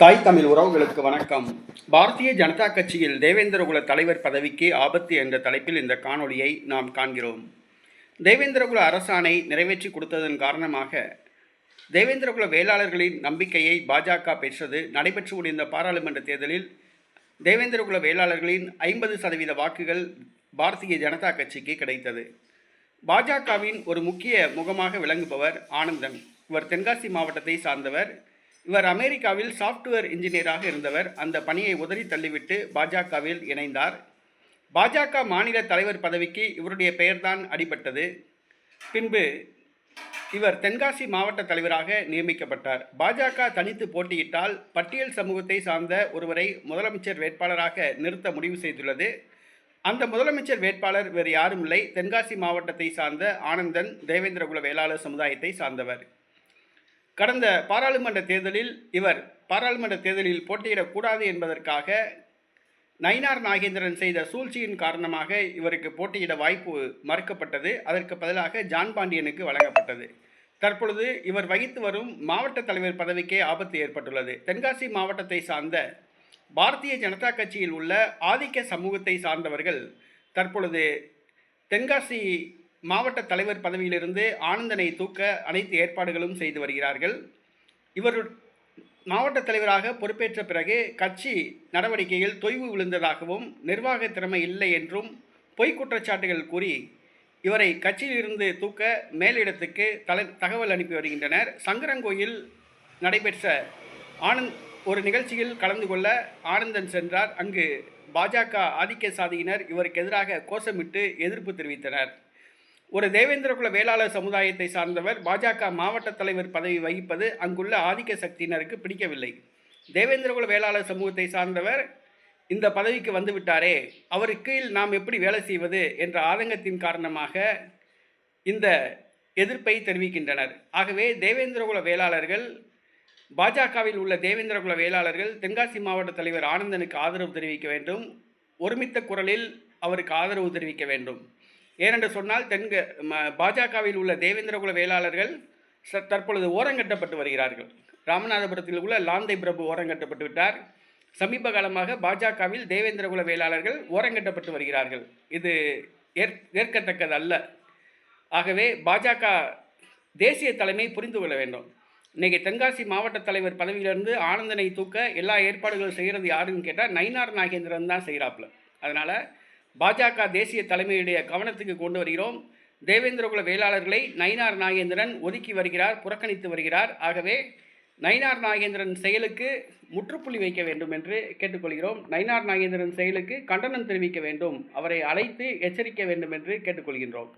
தாய் தமிழ் உறவுகளுக்கு வணக்கம். பாரதிய ஜனதா கட்சியில் தேவேந்திரகுல தலைவர் பதவிக்கு ஆபத்து என்ற தலைப்பில் இந்த காணொளியை நாம் காண்கிறோம். தேவேந்திரகுல அரசாணை நிறைவேற்றி கொடுத்ததன் காரணமாக தேவேந்திரகுல வேளாளர்களின் நம்பிக்கையை பாஜக பெற்றது. நடைபெற்று முடிந்த பாராளுமன்ற தேர்தலில் தேவேந்திரகுல வேளாளர்களின் ஐம்பது சதவீத வாக்குகள் பாரதிய ஜனதா கட்சிக்கு கிடைத்தது. பாஜகவின் ஒரு முக்கிய முகமாக விளங்குபவர் ஆனந்தன். இவர் தென்காசி மாவட்டத்தை சார்ந்தவர். இவர் அமெரிக்காவில் சாஃப்ட்வேர் இன்ஜினியராக இருந்தவர். அந்த பணியை உதறி தள்ளிவிட்டு பாஜகவில் இணைந்தார். பாஜக மாநில தலைவர் பதவிக்கு இவருடைய பெயர்தான் அடிபட்டது. பின்பு இவர் தென்காசி மாவட்ட தலைவராக நியமிக்கப்பட்டார். பாஜக தனித்து போட்டியிட்டால் பட்டியல் சமூகத்தை சார்ந்த ஒருவரை முதலமைச்சர் வேட்பாளராக நிறுத்த முடிவு செய்துள்ளது. அந்த முதலமைச்சர் வேட்பாளர் வேறு யாரும் இல்லை. தென்காசி மாவட்டத்தை சார்ந்த ஆனந்தன் தேவேந்திரகுல வேளாளர் சமுதாயத்தை சார்ந்தவர். கடந்த பாராளுமன்ற தேர்தலில் இவர் பாராளுமன்ற தேர்தலில் போட்டியிடக்கூடாது என்பதற்காக நயினார் நாகேந்திரன் செய்த சூழ்ச்சியின் காரணமாக இவருக்கு போட்டியிட வாய்ப்பு மறுக்கப்பட்டது. அதற்கு பதிலாக ஜான் பாண்டியனுக்கு வழங்கப்பட்டது. தற்பொழுது இவர் வகித்து வரும் மாவட்ட தலைவர் பதவிக்கே ஆபத்து ஏற்பட்டுள்ளது. தென்காசி மாவட்டத்தை சார்ந்த பாரதிய ஜனதா கட்சியில் உள்ள ஆதிக்க சமூகத்தை சார்ந்தவர்கள் தற்பொழுது தென்காசி மாவட்ட தலைவர் பதவியிலிருந்து ஆனந்தனை தூக்க அனைத்து ஏற்பாடுகளும் செய்து வருகிறார்கள். இவர் மாவட்ட தலைவராக பொறுப்பேற்ற பிறகு கட்சி நடவடிக்கையில் தொய்வு விழுந்ததாகவும் நிர்வாக திறமை இல்லை என்றும் பொய் குற்றச்சாட்டுகள் கூறி இவரை கட்சியிலிருந்து தூக்க மேலிடத்துக்கு தலை தகவல் அனுப்பி வருகின்றனர். சங்கரங்கோயில் நடைபெற்ற ஆனந்த் ஒரு நிகழ்ச்சியில் கலந்து கொள்ள ஆனந்தன் சென்றார். அங்கு பாஜக ஆதிக்க சாதியினர் இவருக்கு எதிராக கோஷமிட்டு எதிர்ப்பு தெரிவித்தனர். ஒரு தேவேந்திரகுல வேளாளர் சமுதாயத்தை சார்ந்தவர் பாஜக மாவட்ட தலைவர் பதவி வகிப்பது அங்குள்ள ஆதிக்க சக்தியினருக்கு பிடிக்கவில்லை. தேவேந்திரகுல வேளாளர் சமூகத்தை சார்ந்தவர் இந்த பதவிக்கு வந்துவிட்டாரே அவர் கீழ் நாம் எப்படி வேலை செய்வது என்ற ஆதங்கத்தின் காரணமாக இந்த எதிர்ப்பை தெரிவிக்கின்றனர். ஆகவே தேவேந்திரகுல வேளாளர்கள் பாஜகவில் உள்ள தேவேந்திரகுல வேளாளர்கள் தென்காசி மாவட்ட தலைவர் ஆனந்தனுக்கு ஆதரவு தெரிவிக்க வேண்டும். ஒருமித்த குரலில் அவருக்கு ஆதரவு தெரிவிக்க வேண்டும். ஏனென்று சொன்னால் தென்க ம- பாஜகவில் உள்ள தேவேந்திரகுல வேளாளர்கள் ச- தற்பொழுது ஓரங்கட்டப்பட்டு வருகிறார்கள். ராமநாதபுரத்தில் உள்ள லாந்தை பிரபு ஓரங்கட்டப்பட்டு விட்டார். சமீப காலமாக பாஜகவில் தேவேந்திரகுல வேளாளர்கள் ஓரங்கட்டப்பட்டு வருகிறார்கள். இது ஏற் ஏற்கத்தக்கது அல்ல ஆகவே பாஜக தேசிய தலைமை புரிந்து கொள்ள வேண்டும். இன்றைக்கி தென்காசி மாவட்ட தலைவர் பதவியிலிருந்து ஆனந்தனை தூக்க எல்லா ஏற்பாடுகளும் செய்கிறது யாருன்னு கேட்டால் நயினார் நாகேந்திரன் தான் செய்கிறாப்புல அதனால் பாஜக தேசிய தலைமையுடைய கவனத்துக்கு கொண்டு வருகிறோம். தேவேந்திரகுல வேளாளர்களை நயினார் நாகேந்திரன் ஒதுக்கி வருகிறார் புறக்கணித்து வருகிறார். ஆகவே நயினார் நாகேந்திரன் செயலுக்கு முற்றுப்புள்ளி வைக்க வேண்டும் என்று கேட்டுக்கொள்கிறோம். நயினார் நாகேந்திரன் செயலுக்கு கண்டனம் தெரிவிக்க வேண்டும். அவரை அழைத்து எச்சரிக்க வேண்டும் என்று கேட்டுக்கொள்கின்றோம்.